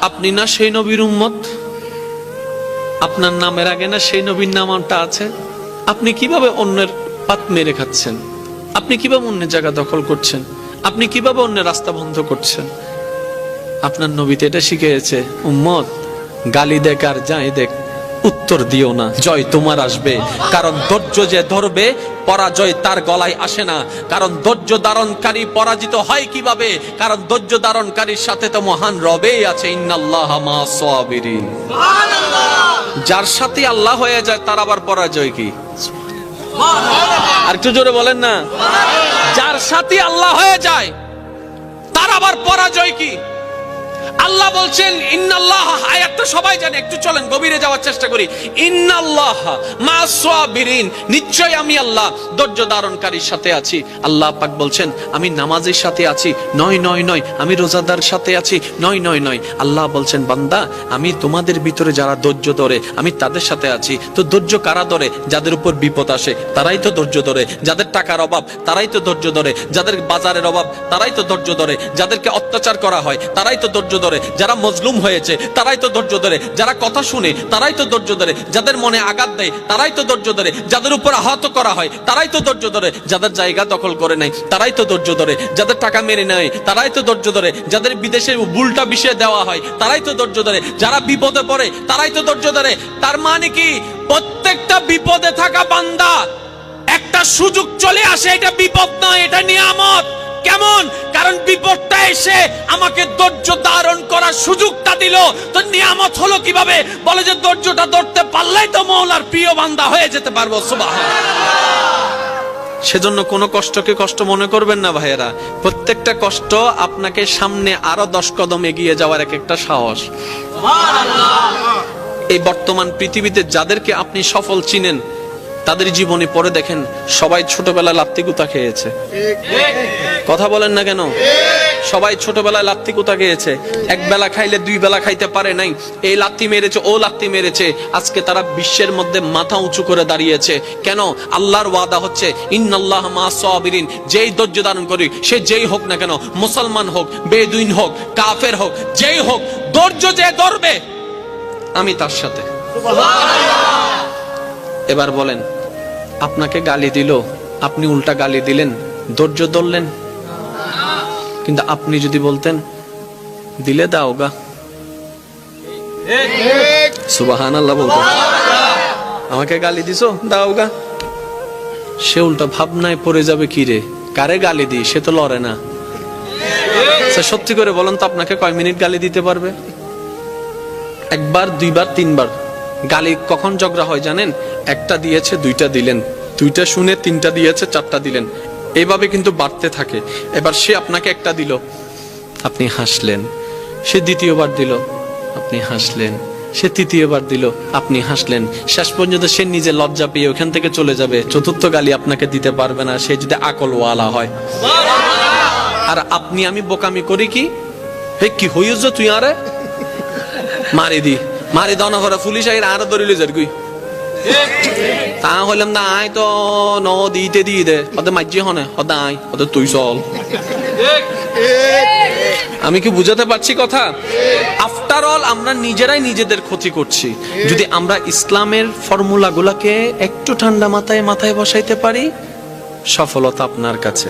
আপনি না সেই নবীর উম্মত? আপনার নামের আগে না সেই নবীর নামটা আছে? আপনি কীভাবে অন্যের পাত মেরে খাচ্ছেন? আপনি কীভাবে অন্যের জায়গা দখল করছেন? আপনি কীভাবে অন্যের রাস্তা বন্ধ করছেন? আপনার নবীতে এটা শিখিয়েছে, উম্মত, গালি দেখ আর যাই দেখ। উত্তর দিও না। জয় তোমার আসবে। কারণ ধৈর্য যে ধরবে পরাজয় তার গলায় আসে না। কারণ ধৈর্য ধারণকারী পরাজিত হয় কীভাবে? কারণ ধৈর্য ধারণকারীর সাথে তো মহান রবেই আছে। ইন্নাল্লাহ মা সাবিরিন। যার সাথে আল্লাহ হয়ে যায় তার আবার পরাজয় কি? আর একটু জোরে বলেন না। যার সাথে আল্লাহ হয়ে যায় তার আবার পরাজয় কি? আল্লাহ বলছেন, ইন্নাল্লাহ আয়াতটা সবাই জানে, একটু চলেন, গভীরে যাওয়ার চেষ্টা করি। ইন্নাল্লাহ মা সাবিরিন নিশ্চয় আমি আল্লাহ ধৈর্য ধারণকারীর সাথে আছি। আল্লাহ পাক বলছেন, আমি নামাজের সাথে আছি, নয় নয় নয়, আমি রোজাদার সাথে আছি, নয় নয় নয়। আল্লাহ বলছেন, বান্দা, আমি তোমাদের ভিতরে যারা ধৈর্য ধরে, আমি তাদের সাথে আছি। তো ধৈর্য কারা ধরে? যাদের উপর বিপদ আসে, তারাই তো ধৈর্য ধরে। যাদের টাকার অভাব, তারাই তো ধৈর্য ধরে। যাদের বাজারের অভাব, তারাই তো ধৈর্য ধরে। যাদেরকে অত্যাচার করা হয়, তারাই তো ধৈর্য ধরে, যারা মজলুম হয়েছে, তারাই তো ধৈর্য ধরে। যারা কথা শুনে, তারাই তো ধৈর্য ধরে। যাদের মনে আঘাত দেয়, তারাই তো ধৈর্য ধরে। যাদের উপর আহত করা হয়, তারাই তো ধৈর্য ধরে। যাদের জায়গা দখল করে নেয় তারাই তো ধৈর্য ধরে। যাদের টাকা মেরে নেয় তারাই তো ধৈর্য ধরে। যাদের বিদেশে বুলটা বিষয়ে দেওয়া হয়, তারাই তো ধৈর্য ধরে। যারা বিপদে পড়ে, তারাই তো ধৈর্য ধরে। তার মানে কি? প্রত্যেকটা বিপদে থাকা বান্দা, একটা সুযোগ চলে আসে, এটা বিপদ নয়, এটা নিয়ামত। কেমন? কারণ বিপদটা এসে আমাকে ধৈর্য ধারণ করার সুযোগটা দিল। তো নিয়ামত হলো কীভাবে? বলে যে ধৈর্যটা ধরতে পারলেই তো মৌলার প্রিয় বান্দা হয়ে যেতে পারব সুবাহ সেজন্য কোনো কষ্টকে কষ্ট মনে করবেন না ভাইয়েরা। প্রত্যেকটা কষ্ট আপনাকে সামনে আরও দশ কদম এগিয়ে যাওয়ার এক একটা সাহস এই বর্তমান পৃথিবীতে যাদেরকে আপনি সফল চিনেন তাদের জীবনে পরে দেখেন সবাই ছোটবেলা লাত্তি কুতা খেয়েছে। কথা বলেন না কেন? সবাই ছোটবেলায় লাত্তি কোথা খেয়েছে এক বেলা খাইলে দুই বেলা খাইতে পারে নাই। এই লাত্তি মেরেছে, ও লাত্তি মেরেছে। আজকে তারা বিশ্বের মধ্যে মাথা উঁচু করে দাঁড়িয়েছে। কেন? আল্লাহর ওয়াদা হচ্ছে, ইন্নাল্লাহ মা সাবিরিন। যেই ধৈর্য ধারণ করি, সে যেই হোক না কেন, মুসলমান হোক, বেদুইন হোক, কাফের হোক, যেই হোক, ধৈর্য যে ধরবে, আমি তার সাথে। এবার বলেন, আপনাকে গালি দিল, আপনি উল্টা গালি দিলেন, ধৈর্য ধরলেন? কিন্তু আপনি যদি বলতেন, দিলে দাও গা। সুবাহান আল্লাহ বলতেন। আমাকে গালি দিছো? দাও গা। সে উল্টা ভাবনায় পড়ে যাবে কি রে? কারে গালি দিই? সে তো লড়ে না। সত্যি করে বলেন তো, আপনাকে কয় মিনিট গালি দিতে পারবে? একবার, দুইবার, তিনবার। গালি কখন ঝগড়া হয় জানেন? একটা দিয়েছে, দুইটা দিলেন। দুইটা শুনে তিনটা দিয়েছে, চারটা দিলেন। এইভাবে কিন্তু বাড়তে থাকে। এবার সে আপনাকে একটা দিল। আপনি হাসলেন। সে দ্বিতীয়বার দিল। আপনি হাসলেন। সে তৃতীয়বার দিল। আপনি হাসলেন। শেষ পর্যন্ত সে নিজে লজ্জা পেয়ে ওখান থেকে চলে যাবে। চতুর্থ গালি আপনাকে দিতে পারবে না। সে যদি আকলওয়ালা হয়। আর আপনি আমি বোকামি করি কি? হে, কি হইছ তুই আরে? মারি দি। মারি দন করে পুলিশ আইরা আরও ধরিলে যার গুই। তা হইলাম না আই তো ন দিতে দিয়ে দে ওদের মাঝি হনে ওদের আই ওদের তুই চল আমি কি বুঝাতে পারছি কথা আফটার অল আমরা নিজেরাই নিজেদের ক্ষতি করছি। যদি আমরা ইসলামের ফর্মুলা গুলাকে একটু ঠান্ডা মাথায় মাথায় বসাইতে পারি সফলতা আপনার কাছে